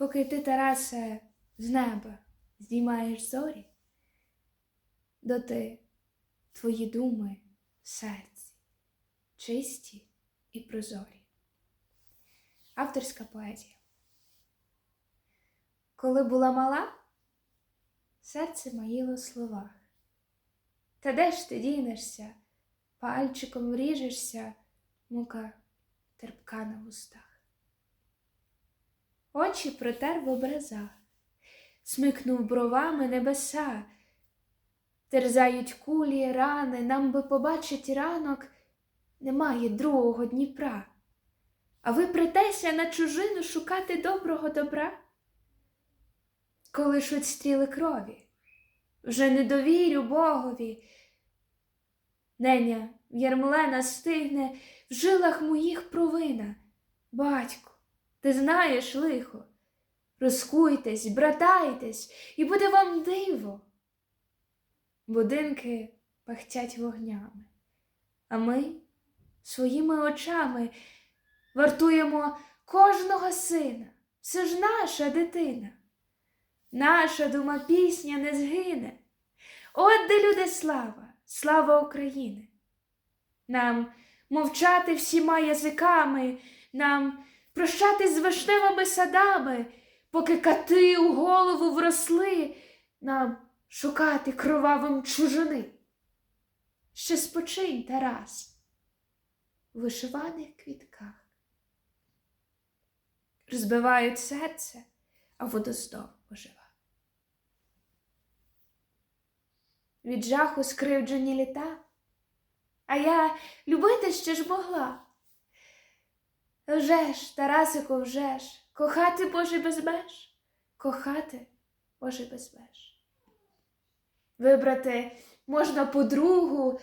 поки ти, Тарасе, з неба здіймаєш зорі, доти твої думи в серці, чисті і прозорі. Авторська поезія. Коли була мала, серце маїло в словах. Та де ж ти дінешся, пальчиком вріжешся, мука терпка на вустах. Очі протер в образах, смикнув бровами небеса, терзають кулі, рани, нам би побачить ранок, немає другого Дніпра. А ви претеся на чужину шукати доброго добра? Колишуть стріли крові, вже не довірю Богові. Неня в Ярмолена стигне в жилах моїх провина. Батько, ти знаєш лихо, розкуйтесь, братайтесь, і буде вам диво. Будинки пахтять вогнями, а ми своїми очами вартуємо кожного сина. Це ж наша дитина. Наша дума пісня не згине. От де люди слава, слава України. Нам мовчати всіма язиками, нам прощати з вишневими садами, поки кати у голову вросли, нам шукати кровавим чужини. Ще спочинь, Тарас, в вишиваних квітках. Розбивають серце, а водосток ожива. Від жаху скривджені літа, а я любити ще ж могла. Вже Тарасику, вже ж, кохати Боже без меж, кохати Боже без меж. Вибрати можна подругу,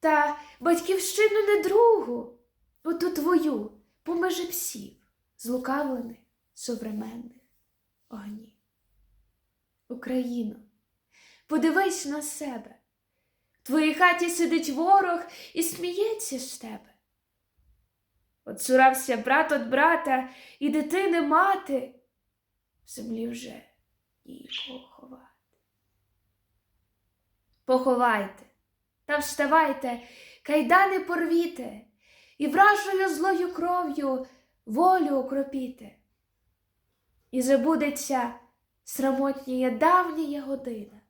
та батьківщину не другу, оту твою, помежи псів, злукавлених, современних огнів. Україно, подивись на себе. В твоїй хаті сидить ворог і сміється з тебе. Отцурався брат от брата і дитини мати, в землі вже нікого ховати. Поховайте та вставайте, кайдани порвіте, і вражою злою кров'ю волю окропіте. І забудеться срамотніє давніє година,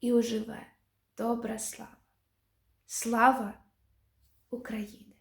і оживе добра слава. Слава Україні!